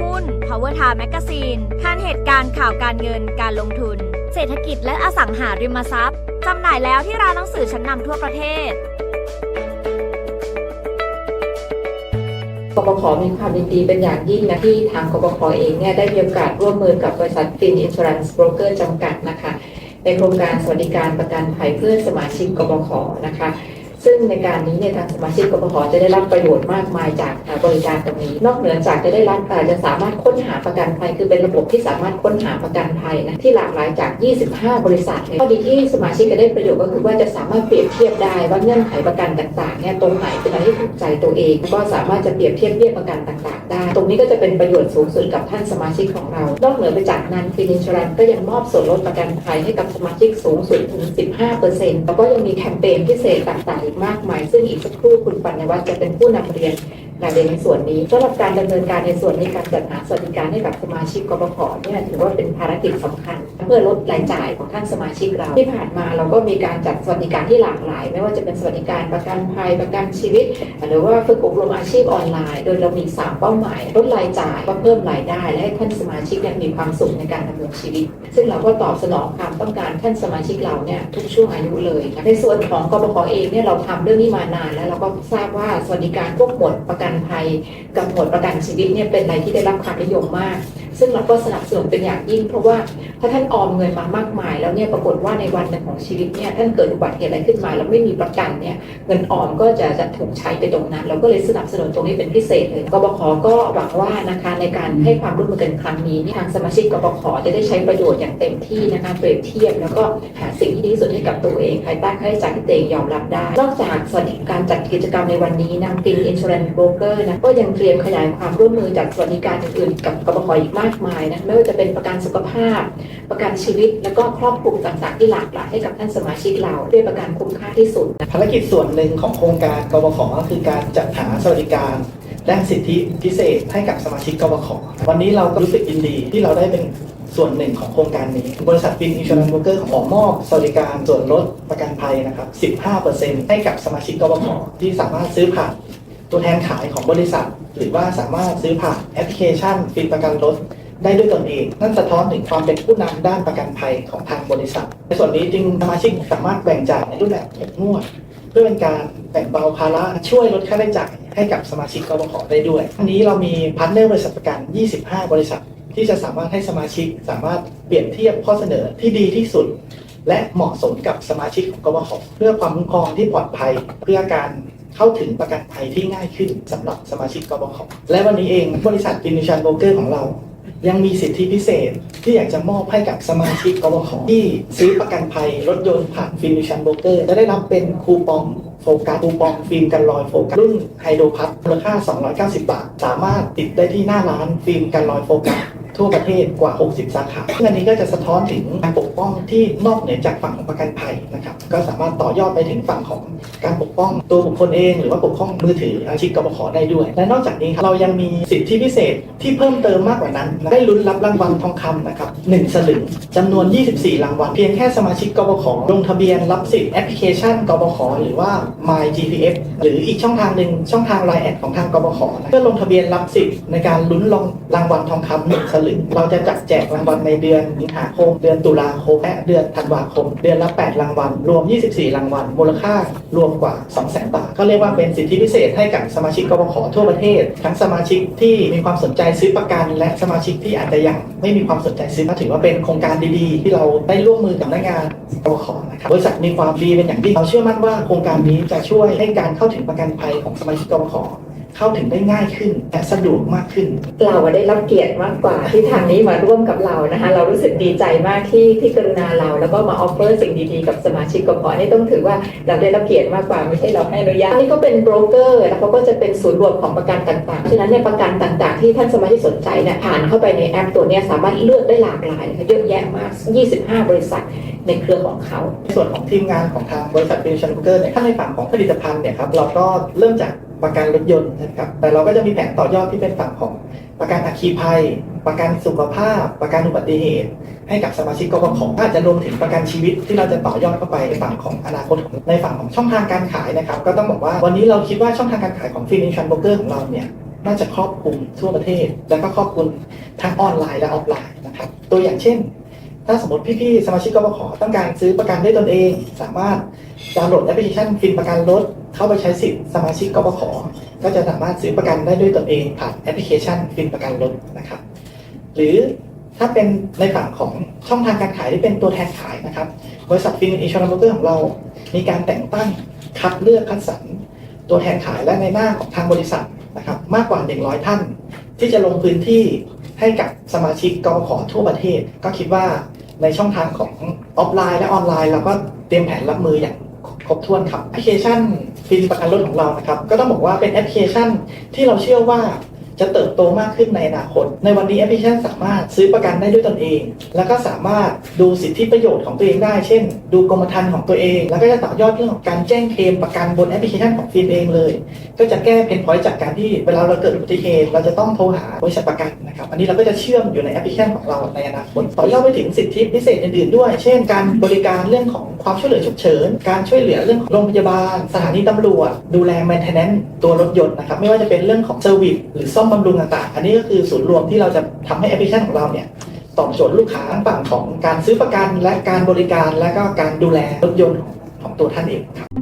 หุ้น Power Time Magazine ทันเหตุการณ์ข่าวการเงินการลงทุน เศรษฐกิจและอสังหาริมทรัพย์จำหน่ายแล้วที่ร้านหนังสือชั้นนำทั่วประเทศกบขมีความยินดีเป็นอย่างยิ่งนะที่ทางกบขเองเนี่ยได้มีโอกาสร่วมมือกับบริษัทฟินอินช r รันส์โบรกเกอร์จำกัดนะคะ ในโครงการสวัสดิการประกันภัยเพื่อสมาชิกกบขนะคะ ซึ่งในการนี้เนี่ยทางสมาชิกกบขจะได้รับประโยชน์มากมายจากบริการตรงนี้ นอกเหนือจากจะได้รับอ่จะสามารถค้นหาประกันภัยคือเป็นระบบที่สามารถค้นหาประกันภัยนะที่หลากหลายจาก 25 บริษัทข้อดีที่สมาชิกจะได้ประโยชน์ก็คือว่าจะสามารถเปรียบเทียบได้ว่าเงื่อนไขประกันต่างๆเนี่ยตรงไหนเป็นอะไรที่ถูกใจตัวเอง ก็สามารถจะเปรียบเทียบเบี้ยประกันต่างๆ ได้ ตรงนี้ก็จะเป็นประโยชน์สูงสุดกับท่านสมาชิกของเรา นอกเหนือไปจากนั้นฟินิชรันก็ยังมอบส่วนลดประกันภัยให้กับสมาชิกสูงสุดถึง 15%แล้วก็ยังมีแคมเปญพิเศษต่างๆกมากมาย ซึ่งอีกสักครู่คุณปัญญวัฒน์จะเป็นผู้นำเรียนงานเอียดในส่วนนี้สำหรับการดำเนินการในส่วนนี้การจัดหาสวัสดิการให้กับสมาชิกกบขเนี่ยถือว่าเป็นภารกิจสำคัญเพื่อลดรายจ่ายของท่านสมาชิกเรา ที่ผ่านมาเราก็มีการจัดสวัสดิการที่หลากหลาย ไม่ว่าจะเป็นสวัสดิการประกันภัยประกันชีวิต หรือว่าฝึกอบรมอาชีพออนไลน์ โดยเรามีสามเป้าหมายลดรายจ่ายก็เพิ่มรายได้ และให้ท่านสมาชิกเนี่ยมีความสุขในการดำเนินชีวิต ซึ่งเราก็ตอบสนองความต้องการท่านสมาชิกเราเนี่ยทุกช่วงอายุเลยในส่วนของกบขเองเนี่ยเราทำเรื่องนี้มานานแล้วเราก็ทราบว่าสวัสดิการพวกหมวดประกันภัยกับหมวดประกันชีวิตเนี่ยเป็นอะไรที่ได้รับความนิยมมาก ซึ่งเราก็สนับสนุนเป็นอย่างยิ่ง เพราะว่าถ้าท่านออมเงินมามากมาย แล้วเนี่ยปรากฏว่าในวันหนึ่งของชีวิตเนี่ยท่านเกิดอุบัติเหตุอะไรขึ้นมาแล้วไม่มีประกันเนี่ยเงินออมก็จะจะถูกใช้ไปตรงนั้น เราก็เลยสนับสนุนตรงนี้เป็นพิเศษเลยกบขก็หวังว่านะคะในการให้ความร่วมมือกันครั้งนี้ทางสมาชิกกบขจะได้ใช้ประโยชน์อย่างเต็มที่นะคะเปรียบเทียบ แล้วก็หาสิ่งที่ดีที่สุดให้กับตัวเองภายใต้ค่าใช้จ่ายที่ตัวเองยอมรับได้ นอกจากสวัสดิการจัดกิจกรรมในวันนี้นางฟินอินช r รันโบรกเกอร์นะก็ยังเตรียมขยายความร่วมมือจากสวัสดิการอื่นๆกับกบขอีกมากมายนะไม่ว่าจะเป็นประกันสุขภาพ ประกันชีวิต แล้วก็ครอบคลุมต่างๆที่หลากหลายให้กับท่านสมาชิกเราด้วยประกันคุ้มค่าที่สุดภารกิจส่วนหนึ่งของโครงการกบขก็คือการจัดหาสวัสดิการและสิทธิพิเศษให้กับสมาชิกกบขวันนี้เราก็รู้สึกยินดีที่เราได้เป็นส่วนหนึ่งของโครงการนี้ บริษัทฟินอินช r รันโบรกเกอร์ขอมอบสวัสดิการส่วนลดประกันภัยนะครับ 15%ให้กับสมาชิกกบขที่สามารถซื้อผ่านตัวแทนขายของบริษัท หรือว่าสามารถซื้อผ่านแอปพลิเคชันฟินประกันรถ ได้ด้วยตนเอง นั่นสะท้อนถึงความเป็นผู้นำด้านประกันภัยของทางบริษัท ในส่วนนี้จึงสมาชิกสามารถแบ่งจ่ายในรูปแบบเก็บงวด เพื่อเป็นการแบ่งเบาภาระช่วยลดค่าใช้จ่ายให้กับสมาชิกกบขได้ด้วยทั้งนี้เรามีพาร์ทเนอร์บริษัทประกัน 25 บริษัท ที่จะสามารถให้สมาชิกสามารถเปรียบเทียบข้อเสนอที่ดีที่สุด และเหมาะสมกับสมาชิกของกบขเพื่อความคุ้มครองที่ปลอดภัยเพื่อการเข้าถึงประกันภัยที่ง่ายขึ้นสำหรับสมาชิกกบขและวันนี้เองบริษัทอินิชันโบรกเกอร์ของเรา ยังมีสิทธิพิเศษที่อยากจะมอบให้กับสมาชิกกบขที่ซื้อประกันภัยรถยนต์ผ่านฟินิชันโบเกอร์จะได้รับเป็นคูปองโฟกัสคูปองฟิล์มกันรอยโฟกัสรุ่นไฮโดรพัทมูลค่า 290 บาท สามารถติดได้ที่หน้าร้านฟิล์มกันรอยโฟกัสทั่วประเทศกว่า 60 สาขาซึ่งอันนี้ก็จะสะท้อนถึงการปกป้องที่นอกเหนือจากฝั่งของประกันภัยนะครับ ก็สามารถต่อยอดไปถึงฝั่งของการปกป้องตัวบุคคลเองหรือว่าปกป้องมือถืออาชีพกบขได้ด้วย และนอกจากนี้ครับเรายังมีสิทธิพิเศษที่เพิ่มเติมมากกว่านั้น ได้ลุ้นรับรางวัลทองคำนะครับ1สลึงจำนวน 24 รางวัลเพียงแค่สมาชิกกบขลงทะเบียนรับสิทธิ์แอปพลิเคชันกบขหรือว่า My GPF หรืออีกช่องทางหนึ่งช่องทางไลน์แอดของทางกบขนะเพื่อลงทะเบียนรับสิทธิ์ในการลุ้นรางรางวัลทองคำหนึ่งสลึง เราจะจัดแจกรางวัลในเดือนสิงหาคม เดือนตุลาคม และเดือนธันวาคม เดือนละ 8 รางวัล รวม 24 รางวัล มูลค่ารวมกว่า 200,000 บาท ก็เรียกว่าเป็นสิทธิพิเศษให้กับสมาชิกกบขทั่วประเทศ ทั้งสมาชิกที่มีความสนใจซื้อประกัน และสมาชิกที่อาจจะยังไม่มีความสนใจซื้อก็ถือว่าเป็นโครงการดีๆ ที่เราได้ร่วมมือกับพนักงานกบขนะครับ บริษัทมีความดีเป็นอย่างยิ่งเราเชื่อมั่นว่าโครงการนี้จะช่วยให้การเข้าถึงประกันภัยของสมาชิกกบข เข้าถึงได้ง่ายขึ้นและสะดวกมากขึ้น เราอะได้รับเกียรติมากกว่าที่ทางนี้มาร่วมกับเรานะคะ เรารู้สึกดีใจมากที่ที่กรุณาเรา แล้วก็มาออฟเฟอร์สิ่งดีๆ กับสมาชิกกบขนี่ต้องถือว่าเราได้รับเกียรติมากกว่าไม่ใช่เราให้อนุญาตนี่ก็เป็นโบรกเกอร์แล้วเขาก็จะเป็นศูนย์รวมของประกันต่างๆฉะนั้นเนี่ยประกันต่างๆ ที่ท่านสมาชิกสนใจเนี่ยผ่านเข้าไปในแอปตัวเนี้ยสามารถเลือกได้หลากหลายนะคะเยอะแยะมาก 25 บริษัทในเครือของเขาในส่วนของทีมงานของทางบริษัทเป็นชันเกอร์เนี่ยถ้าในฝั่งของผลิตภัณฑ์เนี่ยครับเราก็เริ่มจาก ประกันรถยนต์นะครับ แต่เราก็จะมีแผนต่อยอดที่เป็นฝั่งของประกันอัคคีภัย ประกันสุขภาพ ประกันอุบัติเหตุ ให้กับสมาชิกกบขอาจจะรวมถึงประกันชีวิตที่เราจะต่อยอดเข้าไปในฝั่งของอนาคตในฝั่งของช่องทางการขายนะครับ ก็ต้องบอกว่าวันนี้เราคิดว่าช่องทางการขายของฟินิชันโบรกเกอร์ของเราเนี่ยน่าจะครอบคลุมทั่วประเทศ แล้วก็ครอบคลุมทั้งออนไลน์และออฟไลน์นะครับ ตัวอย่างเช่น ถ้าสมมติพี่ๆสมาชิกกบขต้องการซื้อประกันด้วยตนเอง สามารถดาวน์โหลดแอปพลิเคชันฟินประกันรถ เข้าไปใช้สิทธิ์สมาชิกกบขก็จะสามารถซื้อประกันได้ด้วยตนเองผ่านแอปพลิเคชันฟินประกันรถนะครับ หรือถ้าเป็นในฝั่งของช่องทางการขายที่เป็นตัวแทนขายนะครับ บริษัทฟินอินชอร์เบอร์ของเรา มีการแต่งตั้งคัดเลือกคัดสรรตัวแทนขายและในหน้าของทางบริษัทนะครับ มากกว่า 100 ท่าน ที่จะลงพื้นที่ให้กับสมาชิกกบขทั่วประเทศ ก็คิดว่าในช่องทางของออฟไลน์และออนไลน์เราก็เตรียมแผนรับมืออย่าง บถ้วนครับแอปพลิเคชันฟินประกันรถของเรานะครับ ก็ต้องบอกว่าเป็นแอปพลิเคชันที่เราเชื่อว่า จะเติบโตมากขึ้นในอนาคต ในวันนี้แอปพลิเคชันสามารถซื้อประกันได้ด้วยตนเอง แล้วก็สามารถดูสิทธิประโยชน์ของตัวเองได้ เช่น ดูกรมธรรม์ของตัวเอง แล้วก็จะต่อยอดเรื่องของการแจ้งเคลมประกันบนแอปพลิเคชันของฟินเองเลย ก็จะแก้เพนพอยต์จากการที่เวลาเราเกิดอุบัติเหตุเราจะต้องโทรหาบริษัทประกันนะครับ อันนี้เราก็จะเชื่อมอยู่ในแอปพลิเคชันของเราในอนาคตต่อยอดไปถึงสิทธิพิเศษอื่นๆด้วย เช่น การบริการเรื่องของความช่วยเหลือฉุกเฉิน การช่วยเหลือเรื่องของโรงพยาบาล สถานีตำรวจ ดูแล maintenance ตัวรถยนต์นะครับ ไม่ว่าจะเป็นเรื่องของเซอร์วิสหรือซ่อมบำรุงต่างๆ อันนี้ก็คือศูนย์รวมที่เราจะทำให้แอปพลิเคชันของเราเนี่ยตอบโจทย์ลูกค้าทั้งฝั่งของการซื้อประกันและการบริการและก็การดูแลรถยนต์ของตัวท่านเองครับ